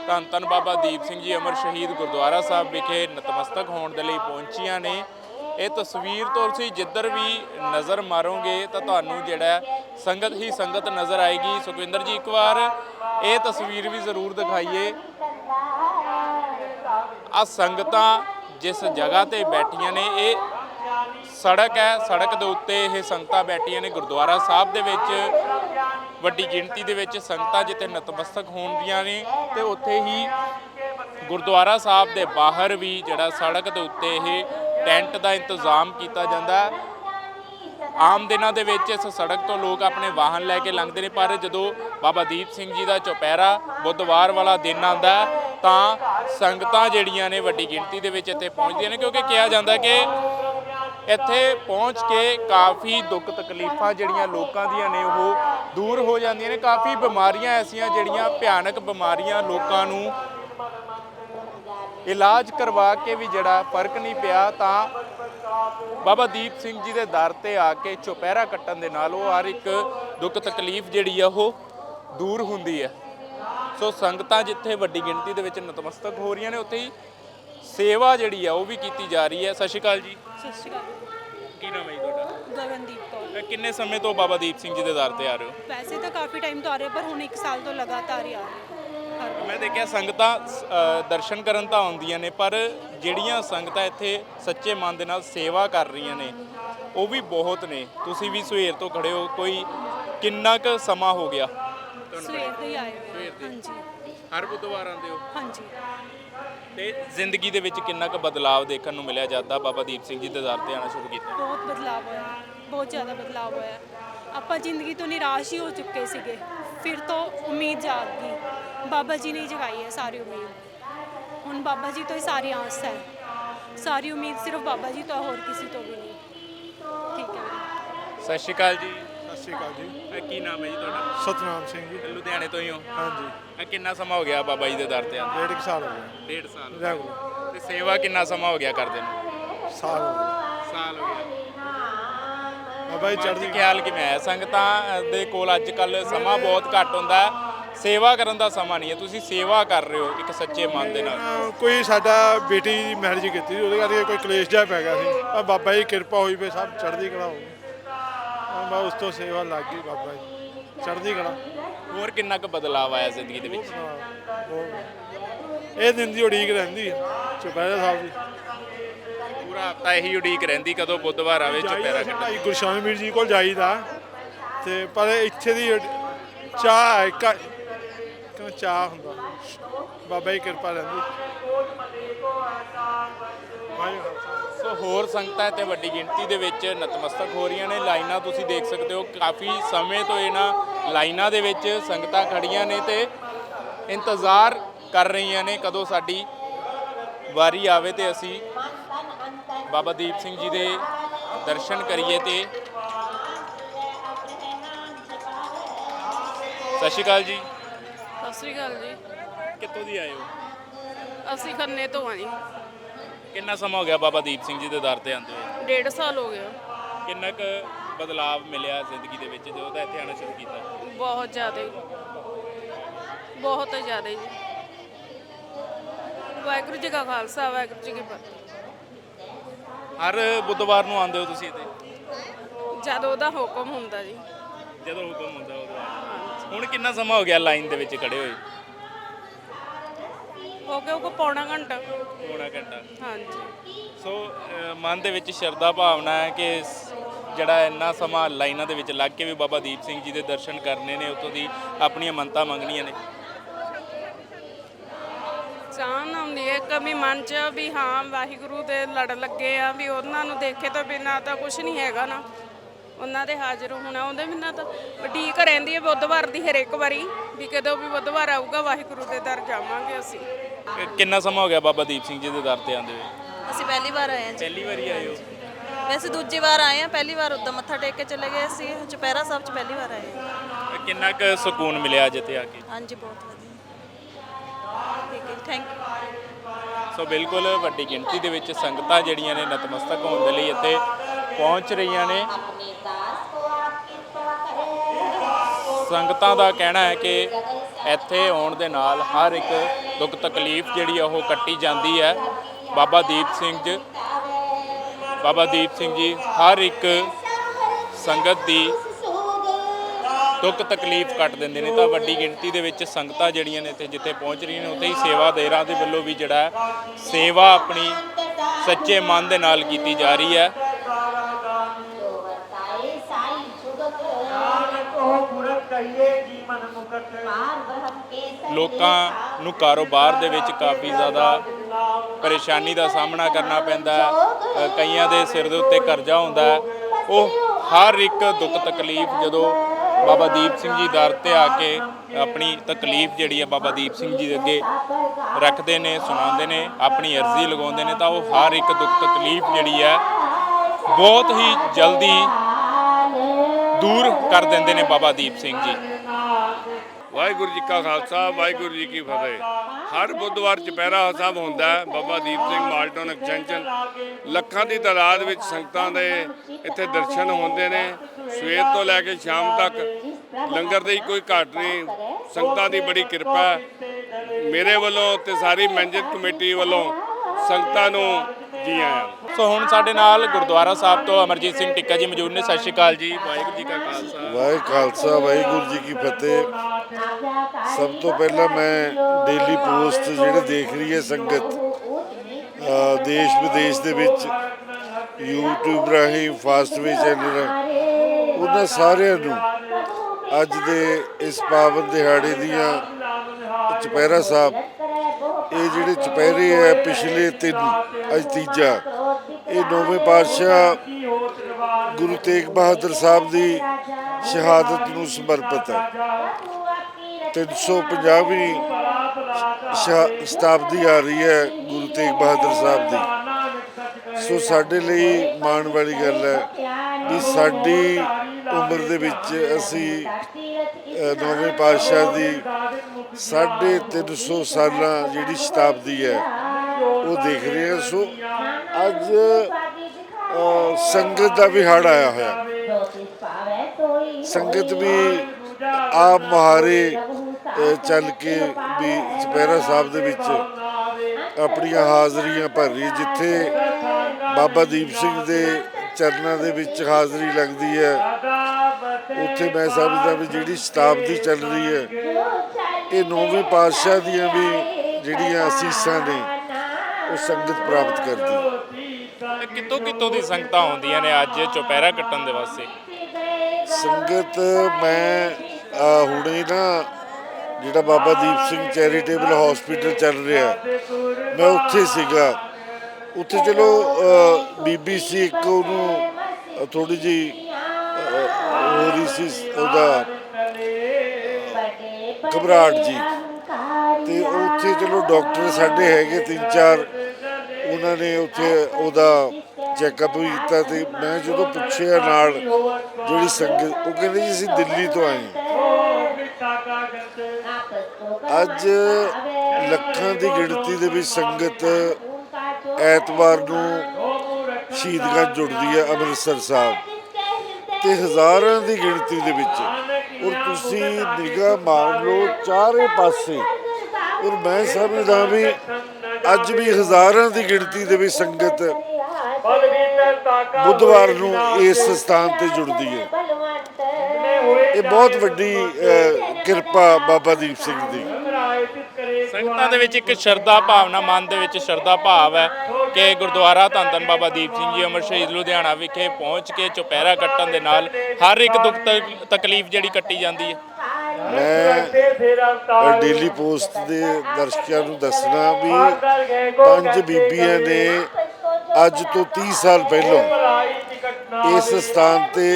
ਧੰਨ ਧੰਨ ਬਾਬਾ ਦੀਪ ਸਿੰਘ ਜੀ ਅਮਰ ਸ਼ਹੀਦ ਗੁਰਦੁਆਰਾ ਸਾਹਿਬ ਵਿਖੇ ਨਤਮਸਤਕ ਹੋਣ ਦੇ ਲਈ ਪਹੁੰਚੀਆਂ ਨੇ। ਇਹ ਤਸਵੀਰ ਤੋਂ ਤੁਸੀਂ ਜਿੱਧਰ ਵੀ ਨਜ਼ਰ ਮਾਰੋਗੇ ਤਾਂ ਤੁਹਾਨੂੰ ਜਿਹੜਾ ਸੰਗਤ ਹੀ ਸੰਗਤ ਨਜ਼ਰ ਆਏਗੀ। ਸੁਖਵਿੰਦਰ ਜੀ, ਇੱਕ ਵਾਰ ਇਹ ਤਸਵੀਰ ਵੀ ਜ਼ਰੂਰ ਦਿਖਾਈਏ। ਆ ਸੰਗਤਾਂ ਜਿਸ ਜਗ੍ਹਾ ਤੇ ਬੈਠੀਆਂ ਨੇ, ਇਹ ਸੜਕ ਹੈ। ਸੜਕ ਦੇ ਉੱਤੇ ਇਹ ਸੰਗਤਾਂ ਬੈਠੀਆਂ ਨੇ ਗੁਰਦੁਆਰਾ ਸਾਹਿਬ ਦੇ ਵਿੱਚ। ਵੱਡੀ ਗਿਣਤੀ ਦੇ ਵਿੱਚ ਸੰਗਤਾਂ ਜਿੱਥੇ ਨਤਮਸਤਕ ਹੋਣ ਦੀਆਂ ਨੇ ਤੇ ਉੱਥੇ ਹੀ ਗੁਰਦੁਆਰਾ ਸਾਹਿਬ ਦੇ ਬਾਹਰ ਵੀ ਜਿਹੜਾ ਸੜਕ ਦੇ ਉੱਤੇ ਇਹ ਟੈਂਟ ਦਾ ਇੰਤਜ਼ਾਮ ਕੀਤਾ ਜਾਂਦਾ ਹੈ। ਆਮ ਦਿਨਾਂ ਦੇ ਵਿੱਚ ਇਸ ਸੜਕ ਤੋਂ ਲੋਕ ਆਪਣੇ ਵਾਹਨ ਲੈ ਕੇ ਲੰਘਦੇ ਨੇ, ਪਰ ਜਦੋਂ ਬਾਬਾ ਦੀਪ ਸਿੰਘ ਜੀ ਦਾ ਚੁਪਹਿਰਾ ਬੁੱਧਵਾਰ ਵਾਲਾ ਦਿਨ ਆਉਂਦਾ ਤਾਂ ਸੰਗਤਾਂ ਜਿਹੜੀਆਂ ਨੇ ਵੱਡੀ ਗਿਣਤੀ ਦੇ ਵਿੱਚ ਇੱਥੇ ਪਹੁੰਚਦੀਆਂ ਨੇ, ਕਿਉਂਕਿ ਕਿਹਾ ਜਾਂਦਾ ਕਿ ਇੱਥੇ ਪਹੁੰਚ ਕੇ ਕਾਫੀ ਦੁੱਖ ਤਕਲੀਫਾਂ ਜਿਹੜੀਆਂ ਲੋਕਾਂ ਦੀਆਂ ਨੇ ਉਹ ਦੂਰ ਹੋ ਜਾਂਦੀਆਂ ਨੇ। ਕਾਫੀ ਬਿਮਾਰੀਆਂ ਐਸੀਆਂ ਜਿਹੜੀਆਂ ਭਿਆਨਕ ਬਿਮਾਰੀਆਂ ਲੋਕਾਂ ਨੂੰ ਇਲਾਜ ਕਰਵਾ ਕੇ ਵੀ ਜਿਹੜਾ ਫ਼ਰਕ ਨਹੀਂ ਪਿਆ, ਤਾਂ ਬਾਬਾ ਦੀਪ ਸਿੰਘ ਜੀ ਦੇ ਦਰ ਤੇ ਆ ਕੇ ਚੁਪਹਿਰਾ ਕੱਟਣ ਦੇ ਨਾਲ ਉਹ ਹਰ ਇੱਕ ਦੁੱਖ ਤਕਲੀਫ ਜਿਹੜੀ ਆ ਉਹ ਦੂਰ ਹੁੰਦੀ ਹੈ ਸੋ ਸੰਗਤਾਂ ਜਿੱਥੇ ਵੱਡੀ ਗਿਣਤੀ ਦੇ ਵਿੱਚ ਨਤਮਸਤਕ ਹੋ ਰਹੀਆਂ ਨੇ, ਉੱਥੇ ਹੀ ਸੇਵਾ ਜਿਹੜੀ ਆ ਉਹ ਵੀ ਕੀਤੀ ਜਾ ਰਹੀ ਹੈ। ਸਤਿ ਸ਼੍ਰੀ ਅਕਾਲ ਜੀ। ਸਤਿ ਸ਼੍ਰੀ ਅਕਾਲ। ਕੀ ਨਾਮ ਹੈ ਜੀ ਤੁਹਾਡਾ? ਗਗਨਦੀਪ ਕੌਰ। ਇਹ ਕਿੰਨੇ ਸਮੇਂ ਤੋਂ ਬਾਬਾ ਦੀਪ ਸਿੰਘ ਜੀ ਦੇ ਦਰ ਤੇ ਆ ਰਹੇ ਹੋ? ਵੈਸੇ ਤਾਂ ਕਾਫੀ ਟਾਈਮ ਤੋਂ ਆ ਰਹੇ ਪਰ ਹੁਣ 1 ਸਾਲ ਤੋਂ ਲਗਾਤਾਰ ਹੀ ਆ ਰਹੇ ਹਰ ਮੈਂ ਦੇਖਿਆ ਸੰਗਤਾਂ ਅ, ਦਰਸ਼ਨ ਕਰਨ ਤਾਂ ਆਉਂਦੀਆਂ ਨੇ ਪਰ ਜਿਹੜੀਆਂ ਸੰਗਤਾਂ ਇੱਥੇ ਸੱਚੇ ਮਨ ਦੇ ਨਾਲ ਸੇਵਾ ਕਰ ਰਹੀਆਂ ਨੇ ਉਹ ਵੀ ਬਹੁਤ ਨੇ। ਤੁਸੀਂ ਵੀ ਸਵੇਰ ਤੋਂ ਖੜੇ ਹੋ ਕੋਈ ਕਿੰਨਾ ਕੁ ਸਮਾਂ ਹੋ ਗਿਆ? ਸਵੇਰ ਦੇ ਹੀ ਆਏ ਹੋਏ ਆ। ਹਾਂਜੀ। ਹਰ ਬੁੱਧਵਾਰ ਆਉਂਦੇ ਹੋ? ਹਾਂਜੀ। ਤੇ ਜ਼ਿੰਦਗੀ ਦੇ ਵਿੱਚ ਕਿੰਨਾ ਕੁ ਬਦਲਾਅ ਦੇਖਣ ਨੂੰ ਮਿਲਿਆ ਜਦ ਬਾਬਾ ਦੀਪ ਸਿੰਘ ਜੀ ਦੇ ਦਰ ਤੇ ਆਣਾ ਸ਼ੁਰੂ ਕੀਤਾ? ਬਹੁਤ ਬਦਲਾਅ ਹੋਇਆ ਬਹੁਤ ਜ਼ਿਆਦਾ ਬਦਲਾਅ ਹੋਇਆ। ਆਪਾਂ ਜ਼ਿੰਦਗੀ ਤੋਂ ਨਿਰਾਸ਼ ਹੀ ਹੋ ਚੁੱਕੇ ਸੀਗੇ ਫਿਰ ਤੋਂ ਉਮੀਦ ਜਾਗ। ਗਈ ਬਾਬਾ ਜੀ ਨੇ ਹੀ ਜਗਾਈ ਹੈ ਸਾਰੀ ਉਮੀਦ। ਹੁਣ ਬਾਬਾ ਜੀ ਤੋਂ ਹੀ ਸਾਰੀ ਆਸ ਹੈ। ਸਾਰੀ ਉਮੀਦ ਸਿਰਫ ਬਾਬਾ ਜੀ ਤੋਂ ਹੈ, ਹੋਰ ਕਿਸੇ ਤੋਂ ਵੀ ਨਹੀਂ। ਠੀਕ ਹੈ। ਸਤਿ ਸ਼੍ਰੀ ਅਕਾਲ ਜੀ। ਸਤਿ ਸ਼੍ਰੀ ਅਕਾਲ ਜੀ। ਇਹ ਕੀ ਨਾਮ ਹੈ ਜੀ ਤੁਹਾਡਾ? ਸਤਨਾਮ ਸਿੰਘ ਜੀ। ਲੁਧਿਆਣੇ ਤੋਂ ਹੀ ਹੋ? ਹਾਂਜੀ। ਇਹ ਕਿੰਨਾ ਸਮਾਂ ਹੋ ਗਿਆ ਬਾਬਾ ਜੀ ਦੇ ਦਰ ਤੇ ਆਉਂਦੇ ਡੇਢ ਕੁ ਸਾਲ ਹੋ ਗਿਆ। ਡੇਢ ਸਾਲ। ਰੈਗੂਲਰ। ਤੇ ਸੇਵਾ ਕਿੰਨਾ ਸਮਾਂ ਹੋ ਗਿਆ ਕਰਦੇ ਨੂੰ? ਸਾਲ ਹੋ ਗਿਆ। ਸਾਲ ਹੋ ਗਿਆ। ਬਾਬਾ ਜੀ ਚੜ੍ਹਦੀ ਖਿਆਲ ਕਿਵੇਂ ਹੈ? ਸੰਗਤਾਂ ਦੇ ਕੋਲ ਅੱਜ ਕੱਲ ਸਮਾਂ ਬਹੁਤ ਘੱਟ ਹੁੰਦਾ ਹੈ। ਸੇਵਾ ਕਰਨ ਦਾ ਸਮਾਂ ਨਹੀਂ ਹੈ। ਤੁਸੀਂ ਸੇਵਾ ਕਰ ਰਹੇ ਹੋ ਇੱਕ ਸੱਚੇ ਮਨ ਦੇ ਨਾਲ। ਅਹ ਕੋਈ ਸਾਡਾ ਬੇਟੀ ਦੀ ਮੈਰਿਜ ਕੀਤੀ ਸੀ ਉਹਦੇ ਕਰਕੇ ਕੋਈ ਕਲੇਸ਼ ਜਿਹਾ ਪੈ ਗਿਆ ਸੀ। ਆ ਬਾਬਾ ਜੀ ਦੀ ਕਿਰਪਾ ਹੋਈ ਵੀ ਸਭ ਚੜ੍ਹਦੀ ਕਲਾ ਹੋ ਗਈ। ਮੈਂ ਉਸ ਤੋਂ ਸੇਵਾ ਲੱਗ ਗਈ ਬਾਬਾ ਜੀ। ਚੜ੍ਹਦੀ ਕਲਾ। ਹੋਰ ਕਿੰਨਾ ਕੁ ਬਦਲਾਅ ਆਇਆ ਜ਼ਿੰਦਗੀ ਦੇ ਵਿੱਚ? ਇਹ ਦਿਨ ਦੀ ਉਡੀਕ ਰਹਿੰਦੀ ਹੈ ਚੁਪਹਿਰਾ ਸਾਹਿਬ ਦੀ। ਪੂਰਾ ਹਫਤਾ ਇਹੀ ਉਡੀਕ ਰਹਿੰਦੀ ਕਦੋਂ ਬੁੱਧਵਾਰ ਆਵੇ ਚੁਪਹਿਰਾ ਜਾਈਦਾ ਕੱਟਣ ਭਾਈ ਗੁਰਸ਼ਾਮੀ ਵੀਰ ਜੀ ਕੋਲ ਜਾਈਦਾ। ਤੇ ਪਰ ਇੱਥੇ ਦੀ ਚਾਹ ਹੈ ਇੱਕ ਕਿਉਂ ਚਾਹ ਹੁੰਦਾ? ਬਾਬਾ ਜੀ ਕਿਰਪਾ ਰਹਿੰਦੀ। ਸੋ ਹੋਰ ਸੰਗਤਾਂ ਇੱਥੇ ਵੱਡੀ ਗਿਣਤੀ ਦੇ ਵਿੱਚ ਨਤਮਸਤਕ ਹੋ ਰਹੀਆਂ ਨੇ। ਲਾਈਨਾਂ ਤੁਸੀਂ ਦੇਖ ਸਕਦੇ ਹੋ ਕਾਫੀ ਸਮੇਂ ਤੋਂ ਇਹਨਾਂ ਲਾਈਨਾਂ ਦੇ ਵਿੱਚ ਸੰਗਤਾਂ ਖੜੀਆਂ ਨੇ ਤੇ ਇੰਤਜ਼ਾਰ ਕਰ ਰਹੀਆਂ ਨੇ ਕਦੋਂ ਸਾਡੀ ਵਾਰੀ ਆਵੇ ਤੇ ਅਸੀਂ ਬਾਬਾ ਦੀਪ ਸਿੰਘ ਜੀ ਦੇ ਦਰਸ਼ਨ ਕਰੀਏ ਤੇ ਸਤਿ ਸ਼੍ਰੀ ਅਕਾਲ ਜੀ। ਸਤਿ ਸ੍ਰੀ ਅਕਾਲ ਜੀ। ਕਿੱਥੋਂ ਦੀ ਆਏ ਹੋ? ਅਸੀਂ ਖੰਨੇ ਤੋਂ ਆ ਜੀ। ਕਿੰਨਾ ਸਮਾਂ ਹੋ ਗਿਆ ਬਾਬਾ ਦੀਪ ਸਿੰਘ ਜੀ ਦੇ ਦਰ ਤੇ ਆਉਂਦੇ ਹੋਏ? ਡੇਢ ਸਾਲ ਹੋ ਗਿਆ। ਕਿੰਨਾ ਕੁ ਬਦਲਾਅ ਮਿਲਿਆ ਜ਼ਿੰਦਗੀ ਦੇ ਵਿੱਚ ਜਦੋਂ ਦਾ ਇੱਥੇ ਆਉਣਾ ਸ਼ੁਰੂ ਕੀਤਾ? ਬਹੁਤ ਜ਼ਿਆਦਾ ਜੀ। ਬਹੁਤ ਜ਼ਿਆਦਾ ਜੀ। ਵਾਹਿਗੁਰੂ ਜੀ ਕਾ ਖਾਲਸਾ ਵਾਹਿਗੁਰੂ ਜੀ ਕੀ ਫਤਿਹ। ਹਰ ਬੁੱਧਵਾਰ ਨੂੰ ਆਉਂਦੇ ਹੋ ਤੁਸੀਂ ਇੱਥੇ? ਜਦ ਉਹਦਾ ਹੁਕਮ ਹੁੰਦਾ ਜੀ। ਜਦੋਂ ਹੁਕਮ ਹੁੰਦਾ ਉਦੋਂ ਆਉਂਦੇ। ਹੁਣ ਕਿੰਨਾ ਸਮਾਂ ਹੋ ਗਿਆ ਲਾਈਨ ਦੇ ਵਿੱਚ ਖੜੇ ਹੋਏ? ਹੋ ਗਿਆ ਉਹ ਪੌਣਾ ਘੰਟਾ। ਪੌਣਾ ਘੰਟਾ। ਹਾਂਜੀ। ਸੋ ਮਨ ਦੇ ਵਿੱਚ ਸ਼ਰਧਾ ਭਾਵਨਾ ਹੈ ਕਿ ਸ- ਜਿਹੜਾ ਇੰਨਾ ਸਮਾਂ ਲਾਈਨਾਂ ਦੇ ਵਿੱਚ ਲੱਗ ਕੇ ਵੀ ਬਾਬਾ ਦੀਪ ਸਿੰਘ ਜੀ ਦੇ ਦਰਸ਼ਨ ਕਰਨੇ ਨੇ ਉੱਥੋਂ ਦੀ ਆਪਣੀਆਂ ਮੰਨਤਾਂ ਮੰਗਣੀਆਂ ਨੇ। ਚਾਹਨ ਹੁੰਦੀ ਹੈ ਕਮੀ ਮਨ ਚ ਵੀ ਹਾਂ ਵਾਹਿਗੁਰੂ ਦੇ ਲੜ ਲੱਗੇ ਆ ਵੀ ਉਹਨਾਂ ਨੂੰ ਦੇਖੇ ਤੋਂ ਬਿਨਾਂ ਤਾਂ ਕੁਝ ਨਹੀਂ ਹੈਗਾ ਨਾ। ਉਹਨਾਂ ਦੇ ਹਾਜ਼ਰ ਹੋਣਾ ਉਹਦੇ ਬਿਨਾਂ ਤਾਂ ਉਡੀਕ ਰਹਿੰਦੀ ਹੈ ਬੁੱਧਵਾਰ ਦੀ ਹਰੇਕ ਵਾਰੀ ਵੀ ਕਦੋਂ ਵੀ ਬੁੱਧਵਾਰ ਆਊਗਾ ਵਾਹਿਗੁਰੂ ਦੇ ਦਰ ਜਾਵਾਂਗੇ ਅਸੀਂ। ਕਿ- ਕਿੰਨਾ ਸਮਾਂ ਹੋ ਗਿਆ ਬਾਬਾ ਦੀਪ ਸਿੰਘ ਜੀ ਦੇ ਦਰ ਤੇ ਆਉਂਦੇ ਹੋਏ? ਅਸੀਂ ਪਹਿਲੀ ਵਾਰ ਆਏ ਹਾਂ ਜੀ। ਪਹਿਲੀ ਵਾਰੀ ਆਏ ਹੋ? ਵੈਸੇ ਦੂਜੀ ਵਾਰ ਆਏ ਹਾਂ ਪਹਿਲੀ ਵਾਰ ਉੱਦਾਂ ਮੱਥਾ ਟੇਕ ਕੇ ਚਲੇ ਗਏ ਅਸੀਂ ਚੁਪਹਿਰਾ ਸਾਹਿਬ 'ਚ ਪਹਿਲੀ ਵਾਰ ਆਏ ਹਾਂ। ਕਿੰਨਾ ਕੁ ਸਕੂਨ ਮਿਲਿਆ ਅੱਜ ਇੱਥੇ ਆ ਕੇ? ਹਾਂਜੀ ਬਹੁਤ ਵਧੀਆ। ਠੀਕ ਹੈ ਥੈਂਕ ਯੂ ਸੋ ਬਿਲਕੁਲ ਵੱਡੀ ਗਿਣਤੀ ਦੇ ਵਿੱਚ ਸੰਗਤਾਂ ਜਿਹੜੀਆਂ ਨੇ ਨਤਮਸਤਕ ਹੋਣ ਦੇ ਲਈ ਇੱਥੇ ਪਹੁੰਚ ਰਹੀਆਂ ਨੇ। ਸੰਗਤਾਂ ਦਾ ਕਹਿਣਾ ਹੈ ਕਿ ਇੱਥੇ ਆਉਣ ਦੇ ਨਾਲ ਹਰ ਇੱਕ ਦੁੱਖ ਤਕਲੀਫ ਜਿਹੜੀ ਆ ਉਹ ਕੱਟੀ ਜਾਂਦੀ ਹੈ। ਬਾਬਾ ਦੀਪ ਸਿੰਘ ਜੀ, ਬਾਬਾ ਦੀਪ ਸਿੰਘ ਜੀ, ਹਰ ਇੱਕ ਸੰਗਤ ਦੀ ਦੁੱਖ ਤਕਲੀਫ ਕੱਟ ਦਿੰਦੇ ਨੇ। ਤਾਂ ਵੱਡੀ ਗਿਣਤੀ ਦੇ ਵਿੱਚ ਸੰਗਤਾਂ ਜਿਹੜੀਆਂ ਨੇ ਇੱਥੇ ਜਿੱਥੇ ਪਹੁੰਚ ਰਹੀਆਂ ਨੇ, ਉੱਥੇ ਹੀ ਸੇਵਾ ਦੇਰਾਂ ਦੇ ਵੱਲੋਂ ਵੀ ਜਿਹੜਾ ਸੇਵਾ ਆਪਣੀ ਸੱਚੇ ਮਨ ਦੇ ਨਾਲ ਕੀਤੀ ਜਾ ਰਹੀ ਹੈ। ਲੋਕਾਂ ਨੂੰ ਕਾਰੋਬਾਰ ਦੇ ਵਿੱਚ ਕਾਫੀ ਜ਼ਿਆਦਾ ਪਰੇਸ਼ਾਨੀ ਦਾ ਸਾਹਮਣਾ ਕਰਨਾ ਪੈਂਦਾ ਹੈ। ਅ, ਕਈਆਂ ਦੇ ਸਿਰ ਦੇ ਉੱਤੇ ਕਰਜ਼ਾ ਹੁੰਦਾ ਹੈ। ਉਹ ਹਰ ਇੱਕ ਦੁੱਖ ਤਕਲੀਫ ਜਦੋਂ ਬਾਬਾ ਦੀਪ ਸਿੰਘ ਜੀ ਦਰ ਤੇ ਆ ਕੇ ਆਪਣੀ ਤਕਲੀਫ ਜਿਹੜੀ ਹੈ ਬਾਬਾ ਦੀਪ ਸਿੰਘ ਜੀ ਦੇ ਅੱਗੇ ਰੱਖਦੇ ਨੇ ਸੁਣਾਉਂਦੇ ਨੇ ਆਪਣੀ ਅਰਜ਼ੀ ਲਗਾਉਂਦੇ ਨੇ ਤਾਂ ਉਹ ਹਰ ਇੱਕ ਦੁੱਖ ਤਕਲੀਫ ਜਿਹੜੀ ਹੈ ਬਹੁਤ ਹੀ ਜਲਦੀ ਦੂਰ ਕਰ ਦਿੰਦੇ ਨੇ ਬਾਬਾ ਦੀਪ ਸਿੰਘ ਜੀ। ਵਾਹਿਗੁਰੂ ਜੀ ਕਾ ਖਾਲਸਾ, ਵਾਹਿਗੁਰੂ ਜੀ ਕੀ ਫਤਿਹ। ਹਰ ਬੁੱਧਵਾਰ ਚੁਪਹਿਰਾ ਸਾਹਿਬ ਹੁੰਦਾ ਹੈ, ਬਾਬਾ ਦੀਪ ਸਿੰਘ ਮਾਲਟਨ ਐਕਸਟੈਂਸ਼ਨ। ਲੱਖਾਂ ਦੀ ਤਾਦਾਦ ਵਿੱਚ ਸੰਗਤਾਂ ਦੇ ਇੱਥੇ ਦਰਸ਼ਨ ਹੁੰਦੇ ਨੇ। ਸਵੇਰ ਤੋਂ ਲੈ ਕੇ ਸ਼ਾਮ ਤੱਕ ਲੰਗਰ ਦੀ ਕੋਈ ਘਾਟ ਨਹੀਂ, ਸੰਗਤਾਂ ਦੀ ਬੜੀ ਕਿਰਪਾ ਮੇਰੇ ਵੱਲੋਂ ਤੇ ਸਾਰੀ ਮੈਨੇਜਰ ਕਮੇਟੀ ਵੱਲੋਂ ਸੰਗਤਾਂ ਨੂੰ ਜੀ ਆਇਆਂ ਸੋ ਹੁਣ ਸਾਡੇ ਨਾਲ ਗੁਰਦੁਆਰਾ ਸਾਹਿਬ ਤੋਂ ਅਮਰਜੀਤ ਸਿੰਘ ਟਿੱਕਾ ਜੀ ਮੌਜੂਦ ਨੇ। ਸਤਿ ਸ਼੍ਰੀ ਅਕਾਲ ਜੀ। ਵਾਹਿਗੁਰੂ ਜੀ ਕਾ ਖਾਲਸਾ। ਵਾਹਿ, ਖਾਲਸਾ, ਵਾਹਿਗੁਰੂ ਜੀ ਕੀ ਫਤਿਹ। ਸਭ ਤੋਂ ਪਹਿਲਾਂ ਮੈਂ ਡੇਲੀ ਪੋਸਟ ਜਿਹੜੇ ਦੇਖ ਰਹੀ ਹੈ ਸੰਗਤ ਦੇਸ਼ ਵਿਦੇਸ਼ ਦੇ ਵਿੱਚ YouTube ਰਾਹੀਂ ਫਾਸਟ ਵੇ ਚੈਨਲ ਉਹਨਾਂ ਸਾਰਿਆਂ ਨੂੰ ਅੱਜ ਦੇ ਇਸ ਪਾਵਨ ਦਿਹਾੜੇ ਦੀਆਂ ਚੁਪਹਿਰਾ ਸਾਹਿਬ, ਇਹ ਜਿਹੜੇ ਚੁਪਹਿਰੇ ਹੈ ਪਿਛਲੇ ਤਿੰਨ, ਅੱਜ ਤੀਜਾ। ਇਹ ਨੌਵੇਂ ਪਾਤਸ਼ਾਹ ਗੁਰੂ ਤੇਗ ਬਹਾਦਰ ਸਾਹਿਬ ਦੀ ਸ਼ਹਾਦਤ ਨੂੰ ਸਮਰਪਿਤ ਹੈ। 350ਵੀਂ ਸ਼ਹਾ- ਸ਼ਤਾਬਦੀ ਆ ਰਹੀ ਹੈ ਗੁਰੂ ਤੇਗ ਬਹਾਦਰ ਸਾਹਿਬ ਦੀ। ਸੋ ਸਾਡੇ ਲਈ ਮਾਣ ਵਾਲੀ ਗੱਲ ਹੈ ਵੀ ਸਾਡੀ ਉਮਰ ਦੇ ਵਿੱਚ ਅਸੀਂ ਨੌਵੇਂ ਪਾਤਸ਼ਾਹ ਦੀ ਸਾਢੇ 300 ਸਾਲਾਂ ਜਿਹੜੀ ਸ਼ਤਾਬਦੀ ਹੈ ਉਹ ਦੇਖ ਰਹੇ ਹਾਂ ਸੋ ਅੱਜ ਸੰਗਤ ਦਾ ਵੀ ਹੜ ਆਇਆ ਹੋਇਆ। ਸੰਗਤ ਵੀ ਆਪ ਮੁਹਾਰੇ ਚੱਲ ਕੇ ਵੀ ਚੁਪਹਿਰਾ ਸਾਹਿਬ ਦੇ ਵਿੱਚ ਆਪਣੀਆਂ ਹਾਜ਼ਰੀਆਂ ਭਰ ਰਹੀ ਜਿੱਥੇ ਬਾਬਾ ਦੀਪ ਸਿੰਘ ਦੇ ਚਰਨਾਂ ਦੇ ਵਿੱਚ ਹਾਜ਼ਰੀ ਲੱਗਦੀ ਹੈ, ਉੱਥੇ ਮੈਂ ਸਮਝਦਾ ਵੀ ਜਿਹੜੀ ਸ਼ਤਾਬਦੀ ਚੱਲ ਰਹੀ ਹੈ, ਇਹ ਨੌਵੇਂ ਪਾਤਸ਼ਾਹ ਦੀਆਂ ਵੀ ਜਿਹੜੀਆਂ ਅਸੀਸਾਂ ਨੇ ਉਹ ਸੰਗਤ ਪ੍ਰਾਪਤ ਕਰਦੀ। ਹੈ ਤੇ ਕਿੱਥੋਂ ਕਿੱਥੋਂ ਦੀ ਸੰਗਤਾਂ ਆਉਂਦੀਆਂ ਨੇ ਅੱਜ ਚੁਪਹਿਰਾ ਕੱਟਣ ਦੇ ਵਾਸਤੇ? ਸੰਗਤ ਮੈਂ ਅਹ, ਹੁਣੇ ਨਾ ਜਿਹੜਾ ਬਾਬਾ ਦੀਪ ਸਿੰਘ ਚੈਰੀਟੇਬਲ ਹਸਪੀਟਲ ਚੱਲ ਰਿਹਾ ਮੈਂ ਉੱਥੇ ਸੀਗਾ। ਉੱਥੇ ਚਲੋ ਬੀਬੀਸੀ ਇੱਕ ਉਹਨੂੰ ਥੋੜੀ ਜੀ ਹੋ ਰਹੀ ਸੀ ਉਹਦਾ ਘਬਰਾਹਟ ਜੀ। ਤੇ ਉੱਥੇ ਚਲੋ ਡਾਕਟਰ ਸਾਡੇ ਹੈਗੇ ਤਿੰਨ ਚਾਰ, ਉਹਨਾਂ ਨੇ ਉੱਥੇ ਉਹਦਾ ਚੈੱਕਅਪ ਵੀ ਕੀਤਾ ਤੇ ਮੈਂ ਜਦੋਂ ਪੁੱਛਿਆ ਨਾਲ ਜਿਹੜੀ ਸੰਗਤ, ਉਹ ਕਹਿੰਦੇ ਜੀ ਅਸੀਂ ਦਿੱਲੀ ਤੋਂ ਆਏ ਅੱਜ ਲੱਖਾਂ ਦੀ ਗਿਣਤੀ ਦੇ ਵਿੱਚ ਸੰਗਤ ਐਤਵਾਰ ਨੂੰ ਸ਼ਹੀਦਗੰਜ ਜੁੜਦੀ ਹੈ ਅੰਮ੍ਰਿਤਸਰ ਸਾਹਿਬ। ਤੇ ਹਜ਼ਾਰਾਂ ਦੀ ਗਿਣਤੀ ਦੇ ਵਿੱਚ। ਔਰ ਤੁਸੀਂ ਨਿਗਾਹ ਮਾਰ ਲਓ, ਚਾਰੇ ਪਾਸੇ ਔਰ ਮੈਂ ਸਮਝਦਾ ਵੀ ਅੱਜ ਵੀ ਹਜ਼ਾਰਾਂ ਦੀ ਗਿਣਤੀ ਦੇ ਵਿੱਚ ਸੰਗਤ ਬੁੱਧਵਾਰ ਨੂੰ ਇਸ ਸਥਾਨ ਤੇ ਜੁੜਦੀ ਹੈ। ਇਹ ਬਹੁਤ ਵੱਡੀ ਕਿਰਪਾ ਬਾਬਾ ਦੀਪ ਸਿੰਘ ਦੀ। ਸੰਗਤਾਂ ਦੇ ਵਿੱਚ ਇੱਕ ਸ਼ਰਧਾ ਭਾਵਨਾ, ਮਨ ਦੇ ਵਿੱਚ ਸ਼ਰਧਾ ਭਾਵ ਹੈ ਕਿ ਗੁਰਦੁਆਰਾ ਧੰਨ ਧੰਨ ਬਾਬਾ ਦੀਪ ਸਿੰਘ ਜੀ ਅਮਰ ਸ਼ਹੀਦ ਲੁਧਿਆਣਾ ਵਿਖੇ ਪਹੁੰਚ ਕੇ ਚੁਪਹਿਰਾ ਕੱਟਣ ਦੇ ਨਾਲ ਹਰ ਇੱਕ ਦੁੱਖ ਤਕ- ਤਕਲੀਫ ਜਿਹੜੀ ਕੱਟੀ ਜਾਂਦੀ ਹੈ। ਮੈਂ ਡੇਲੀ ਪੋਸਟ ਦੇ ਦਰਸ਼ਕਾਂ ਨੂੰ ਦੱਸਣਾ ਵੀ ਪੰਜ ਬੀਬੀਆਂ ਨੇ ਅੱਜ ਤੋਂ 30 ਸਾਲ ਪਹਿਲਾਂ ਇਸ ਸਥਾਨ ਤੇ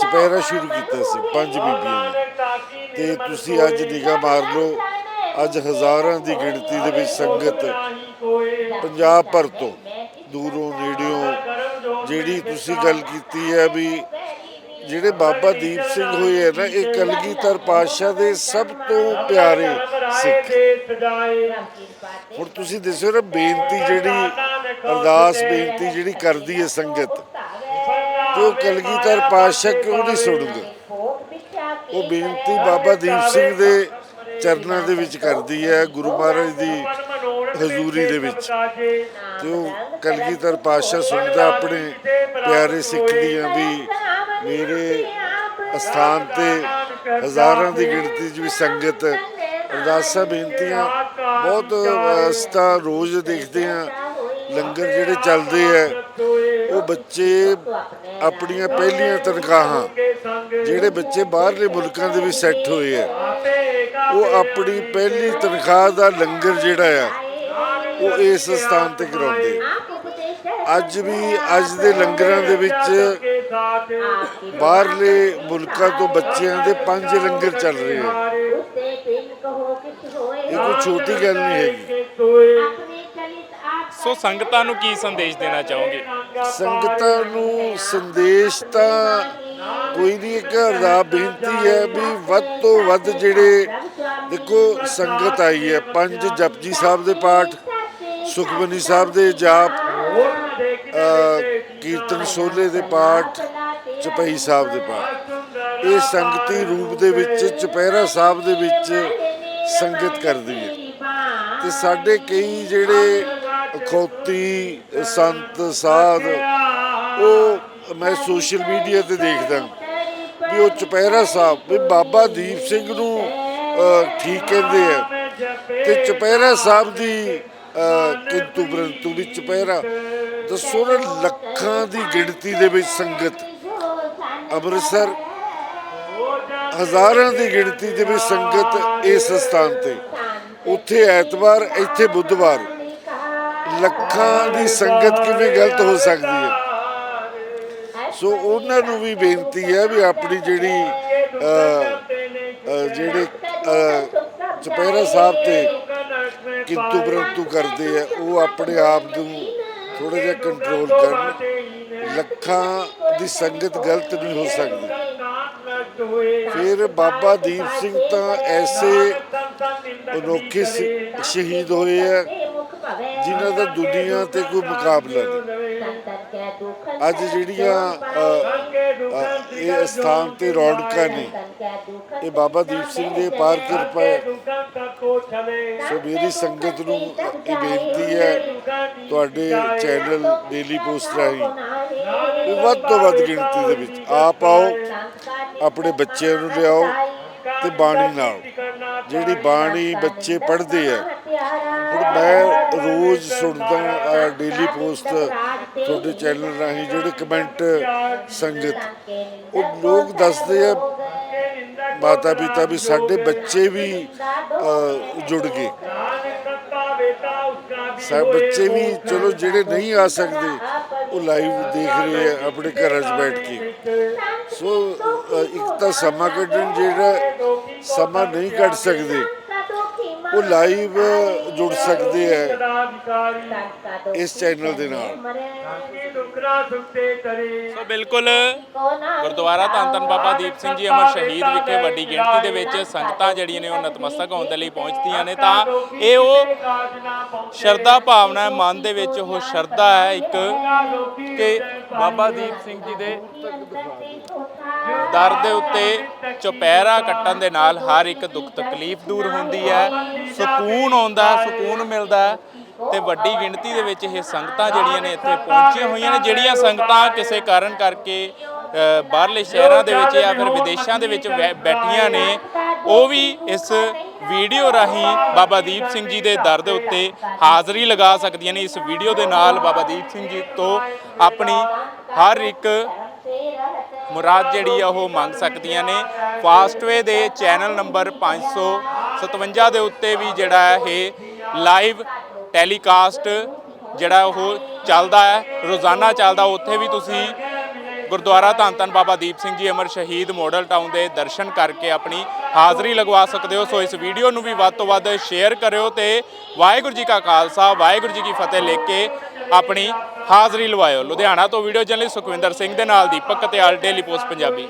ਚੁਪਹਿਰਾ ਸ਼ੁਰੂ ਕੀਤਾ ਸੀ, ਪੰਜ ਬੀਬੀਆਂ ਨੇ। ਤੇ ਤੁਸੀਂ ਅੱਜ ਨਿਗਾਹ ਮਾਰ ਲਓ, ਅੱਜ ਹਜ਼ਾਰਾਂ ਦੀ ਗਿਣਤੀ ਦੇ ਵਿੱਚ ਸੰਗਤ ਪੰਜਾਬ ਭਰ ਤੋਂ ਦੂਰੋਂ ਨੇੜਿਓਂ ਜਿਹੜੀ ਤੁਸੀਂ ਗੱਲ ਕੀਤੀ ਹੈ ਵੀ ਜਿਹੜੇ ਬਾਬਾ ਦੀਪ ਸਿੰਘ ਹੋਏ ਹੈ ਨਾ, ਇਹ ਕਲਗੀਧਰ ਪਾਤਸ਼ਾਹ ਦੇ ਸਭ ਤੋਂ ਪਿਆਰੇ ਸਿੱਖ। ਹੁਣ ਤੁਸੀਂ ਦੱਸੋ ਨਾ, ਬੇਨਤੀ ਜਿਹੜੀ, ਅਰਦਾਸ ਬੇਨਤੀ ਜਿਹੜੀ ਕਰਦੀ ਹੈ ਸੰਗਤ, ਤੇ ਉਹ ਕਲਗੀਧਰ ਪਾਤਸ਼ਾਹ ਕਿਉਂ ਨਹੀਂ ਸੁਣੂਗਾ ਉਹ ਬੇਨਤੀ ਬਾਬਾ ਦੀਪ ਸਿੰਘ ਦੇ ਚਰਨਾਂ ਦੇ ਵਿੱਚ ਕਰਦੀ ਹੈ, ਗੁਰੂ ਮਹਾਰਾਜ ਦੀ ਹਜ਼ੂਰੀ ਦੇ ਵਿੱਚ। ਤੇ ਉਹ ਕਲਗੀਧਰ ਪਾਤਸ਼ਾਹ ਸੁਣਦਾ, ਆਪਣੇ ਪਿਆਰੇ ਸਿੱਖ ਦੀਆਂ ਵੀ ਮੇਰੇ ਅਸਥਾਨ ਤੇ ਹਜ਼ਾਰਾਂ ਦੀ ਗਿਣਤੀ 'ਚ ਵੀ ਸੰਗਤ ਅਰਦਾਸਾਂ, ਬੇਨਤੀਆਂ ਬਹੁਤ ਅਸਤਾ ਰੋਜ਼ ਦੇਖਦੇ ਆ ਲੰਗਰ ਜਿਹੜੇ ਚੱਲਦੇ ਆ, ਉਹ ਬੱਚੇ ਆਪਣੀਆਂ ਪਹਿਲੀਆਂ ਤਨਖਾਹਾਂ, ਜਿਹੜੇ ਬੱਚੇ ਬਾਹਰਲੇ ਮੁਲਕਾਂ ਦੇ ਵਿੱਚ ਸੈੱਟ ਹੋਏ ਆ, ਉਹ ਆਪਣੀ ਪਹਿਲੀ ਤਨਖਾਹ ਦਾ ਲੰਗਰ ਜਿਹੜਾ ਆ ਉਹ ਇਸ ਸਥਾਨ ਤੇ ਕਰਾਉਂਦੇ। ਅੱਜ ਵੀ ਅੱਜ ਦੇ ਲੰਗਰਾਂ ਦੇ ਵਿੱਚ ਬਾਹਰਲੇ ਮੁਲਕਾਂ ਤੋਂ ਬੱਚਿਆਂ ਦੇ ਪੰਜ ਲੰਗਰ ਚੱਲ ਰਹੇ ਆ। ਇਹ ਕੋਈ ਛੋਟੀ ਗੱਲ ਨਹੀਂ ਹੈਗੀ। ਸੋ ਸੰਗਤਾਂ ਨੂੰ ਕੀ ਸੰਦੇਸ਼ ਦੇਣਾ ਚਾਹੋਗੇ? ਸੰਗਤਾਂ ਨੂੰ ਸੰਦੇਸ਼ ਤਾਂ ਕੋਈ ਨਹੀਂ ਇੱਕ ਅਰਦਾਸ ਬੇਨਤੀ ਹੈ ਵੀ ਵੱਧ ਤੋਂ ਵੱਧ ਜਿਹੜੇ ਦੇਖੋ ਸੰਗਤ ਆਈ ਹੈ ਪੰਜ ਜਪਜੀ ਸਾਹਿਬ ਦੇ ਪਾਠ ਸੁਖਮਨੀ ਸਾਹਿਬ ਦੇ ਜਾਪ ਕੀਰਤਨ ਸੋਲੇ ਦੇ ਪਾਠ ਚਪਈ ਸਾਹਿਬ ਦੇ ਪਾਠ। ਇਹ ਸੰਗਤੀ ਰੂਪ ਦੇ ਵਿੱਚ ਚੁਪਹਿਰਾ ਸਾਹਿਬ ਦੇ ਵਿੱਚ ਸੰਗਤ ਕਰਦੀ ਹੈ। ਤੇ ਸਾਡੇ ਕਈ ਜਿਹੜੇ ਅਖੌਤੀ, ਸੰਤ, ਸਾਧ, ਉਹ ਮੈਂ ਸੋਸ਼ਲ ਮੀਡੀਆ ਤੇ ਦੇਖਦਾ ਵੀ ਉਹ ਚੁਪਹਿਰਾ ਸਾਹਿਬ, ਵੀ ਬਾਬਾ ਦੀਪ ਸਿੰਘ ਨੂੰ ਠੀਕ ਕਹਿੰਦੇ ਆ। ਤੇ ਚੁਪਹਿਰਾ ਸਾਹਿਬ ਦੀ ਕਿੰਤੂ ਪਰੰਤੂ ਵੀ ਚੁਪਹਿਰਾ ਦੱਸੋ ਨਾ ਲੱਖਾਂ ਦੀ ਗਿਣਤੀ ਦੇ ਵਿੱਚ ਸੰਗਤ ਅੰਮ੍ਰਿਤਸਰ ਹਜ਼ਾਰਾਂ ਦੀ ਗਿਣਤੀ ਦੇ ਵਿੱਚ ਸੰਗਤ ਇਸ ਸਥਾਨ ਤੇ। ਉੱਥੇ ਐਤਵਾਰ ਇੱਥੇ ਬੁੱਧਵਾਰ। ਲੱਖਾਂ ਦੀ ਸੰਗਤ ਕਿਵੇਂ ਗਲਤ ਹੋ ਸਕਦੀ ਹੈ? ਸੋ ਉਹਨਾਂ ਨੂੰ ਵੀ ਬੇਨਤੀ ਹੈ ਵੀ ਆਪਣੀ ਜਿਹੜੀ ਜਿਹੜੇ ਅ, ਸਾਹਿਬ ਤੇ ਕਿੰਤੂ ਪਰੰਤੂ ਕਰਦੇ ਆ, ਉਹ ਆਪਣੇ ਆਪ ਨੂੰ ਥੋੜਾ ਜਿਹਾ ਕੰਟਰੋਲ ਕਰਨ। ਲੱਖਾਂ ਦੀ ਸੰਗਤ ਗਲਤ ਨਹੀਂ ਹੋ ਸਕਦੀ। ਫਿਰ ਬਾਬਾ ਦੀਪ ਸਿੰਘ ਤਾਂ ਐਸੇ ਅਨੋਖੇ ਸ਼ਹੀਦ ਹੋਏ ਆ, ਜਿਨ੍ਹਾਂ ਦਾ ਦੁਨੀਆ ਤੇ ਕੋਈ ਮੁਕਾਬਲਾ ਨਹੀਂ। ਅੱਜ ਜਿਹੜੀਆਂ ਇਹ ਸਥਾਨ ਤੇ ਰੌਣਕਾਂ ਨੇ, ਇਹ ਬਾਬਾ ਦੀਪ ਸਿੰਘ ਦੇ ਪਾਰ ਕਿਰਪਾ ਸੋ ਮੇਰੀ ਸੰਗਤ ਨੂੰ ਇਹ ਬੇਨਤੀ ਹੈ ਤੁਹਾਡੇ ਚੈਨਲ ਡੇਲੀ ਪੋਸਟ ਰਾਹੀਂ ਵੀ ਵੱਧ ਤੋਂ ਵੱਧ ਗਿਣਤੀ ਦੇ ਵਿੱਚ ਆਪ ਆਓ ਆਪਣੇ ਬੱਚਿਆਂ ਨੂੰ ਲਿਆਓ ਤੇ ਬਾਣੀ ਨਾਲ ਜਿਹੜੀ ਬਾਣੀ ਬੱਚੇ ਪੜ੍ਹਦੇ ਆ ਹੁਣ ਮੈਂ ਰੋਜ਼ ਸੁਣਦਾ ਡੇਲੀ ਪੋਸਟ ਤੁਹਾਡੇ ਚੈਨਲ ਰਾਹੀਂ ਜਿਹੜੇ ਕਮੈਂਟ ਸੰਗਤ ਉਹ ਲੋਕ ਦੱਸਦੇ ਆ ਮਾਤਾ ਪਿਤਾ ਵੀ ਸਾਡੇ ਬੱਚੇ ਵੀ ਅ, ਜੁੜ ਗਏ। ਸਾਡੇ ਬੱਚੇ ਵੀ ਚਲੋ ਜਿਹੜੇ ਨਹੀਂ ਆ ਸਕਦੇ ਉਹ ਲਾਈਵ ਦੇਖ ਰਹੇ ਆ ਆਪਣੇ ਘਰਾਂ 'ਚ ਬੈਠ ਕੇ। ਸੋ ਅ, ਇੱਕ ਤਾਂ ਸਮਾਂ ਕੱਢਣ ਜਿਹੜਾ ਸਮਾਂ ਨਹੀਂ ਕੱਢ ਸਕਦੇ। ਉਹ ਲਾਈਵ ਜੁੜ ਸਕਦੇ ਹੈ ਇਸ ਚੈਨਲ ਦੇ ਨਾਲ। ਸੋ ਬਿਲਕੁਲ ਗੁਰਦੁਆਰਾ ਧੰਨ ਧੰਨ ਬਾਬਾ ਦੀਪ ਸਿੰਘ ਜੀ ਅਮਰ ਸ਼ਹੀਦ ਵਿਖੇ ਵੱਡੀ ਗਿਣਤੀ ਦੇ ਵਿੱਚ ਸੰਗਤਾਂ ਜਿਹੜੀਆਂ ਨੇ ਉਹ ਨਤਮਸਤਕ ਹੋਣ ਦੇ ਲਈ ਪਹੁੰਚਦੀਆਂ ਨੇ। ਤਾਂ ਇਹ ਉਹ ਸ਼ਰਧਾ ਭਾਵਨਾ ਹੈ, ਮਨ ਦੇ ਵਿੱਚ ਉਹ ਸ਼ਰਧਾ ਹੈ ਇੱਕ ਕਿ ਬਾਬਾ ਦੀਪ ਸਿੰਘ ਜੀ ਦੇ ਦਰ ਦੇ ਉੱਤੇ ਚੁਪਹਿਰਾ ਕੱਟਣ ਦੇ ਨਾਲ ਹਰ ਇੱਕ ਦੁੱਖ ਤਕਲੀਫ ਦੂਰ ਹੁੰਦੀ ਹੈ। ਸਕੂਨ ਆਉਂਦਾ, ਸਕੂਨ ਮਿਲਦਾ ਹੈ ਤੇ ਵੱਡੀ ਗਿਣਤੀ ਦੇ ਵਿੱਚ ਇਹ ਸੰਗਤਾਂ ਜਿਹੜੀਆਂ ਨੇ ਇੱਥੇ ਪਹੁੰਚੀਆਂ ਹੋਈਆਂ ਨੇ, ਜਿਹੜੀਆਂ ਸੰਗਤਾਂ ਕਿਸੇ ਕਾਰਨ ਕਰਕੇ ਬਾਹਰਲੇ ਸ਼ਹਿਰਾਂ ਦੇ ਵਿੱਚ ਜਾਂ ਫਿਰ ਵਿਦੇਸ਼ਾਂ ਦੇ ਵਿੱਚ ਬੈ- ਬੈਠੀਆਂ ਨੇ, ਉਹ ਵੀ ਇਸ ਵੀਡੀਓ ਰਾਹੀਂ ਬਾਬਾ ਦੀਪ ਸਿੰਘ ਜੀ ਦੇ ਦਰ ਦੇ ਉੱਤੇ ਹਾਜ਼ਰੀ ਲਗਾ ਸਕਦੀਆਂ ਨੇ। ਇਸ ਵੀਡੀਓ ਦੇ ਨਾਲ ਬਾਬਾ ਦੀਪ ਸਿੰਘ ਜੀ ਤੋਂ ਆਪਣੀ ਹਰ ਇੱਕ ਮੁਰਾਦ ਜਿਹੜੀ ਆ ਉਹ ਮੰਗ ਸਕਦੀਆਂ ਨੇ। ਫਾਸਟਵੇ ਦੇ ਚੈਨਲ ਨੰਬਰ 557 ਦੇ ਉੱਤੇ ਵੀ ਜਿਹੜਾ ਹੈ ਇਹ ਲਾਈਵ ਟੈਲੀਕਾਸਟ ਜਿਹੜਾ ਉਹ ਚੱਲਦਾ ਹੈ, ਰੋਜ਼ਾਨਾ ਚੱਲਦਾ, ਉੱਥੇ ਵੀ ਤੁਸੀਂ ਗੁਰਦੁਆਰਾ ਧੰਨ ਧੰਨ ਬਾਬਾ ਦੀਪ ਸਿੰਘ ਜੀ ਅਮਰ ਸ਼ਹੀਦ ਮੋਡਲ ਟਾਊਨ ਦੇ ਦਰਸ਼ਨ ਕਰਕੇ ਆਪਣੀ ਹਾਜ਼ਰੀ ਲਗਵਾ ਸਕਦੇ ਹੋ। ਸੋ ਇਸ ਵੀਡੀਓ ਨੂੰ ਵੀ ਵੱਧ ਤੋਂ ਵੱਧ ਸ਼ੇਅਰ ਕਰਿਓ ਤੇ ਵਾਹਿਗੁਰੂ ਜੀ ਕਾ ਖਾਲਸਾ, ਵਾਹਿਗੁਰੂ ਜੀ ਕੀ ਫਤਿਹ ਲਿਖ ਕੇ ਆਪਣੀ ਹਾਜ਼ਰੀ ਲਵਾਇਓ। ਲੁਧਿਆਣਾ ਤੋਂ ਵੀਡੀਓ ਜਰਨਲਿਸਟ ਸੁਖਵਿੰਦਰ ਸਿੰਘ ਦੇ ਨਾਲ ਦੀਪਕ ਕਤਿਆਲ ਡੇਲੀ ਪੋਸਟ ਪੰਜਾਬੀ।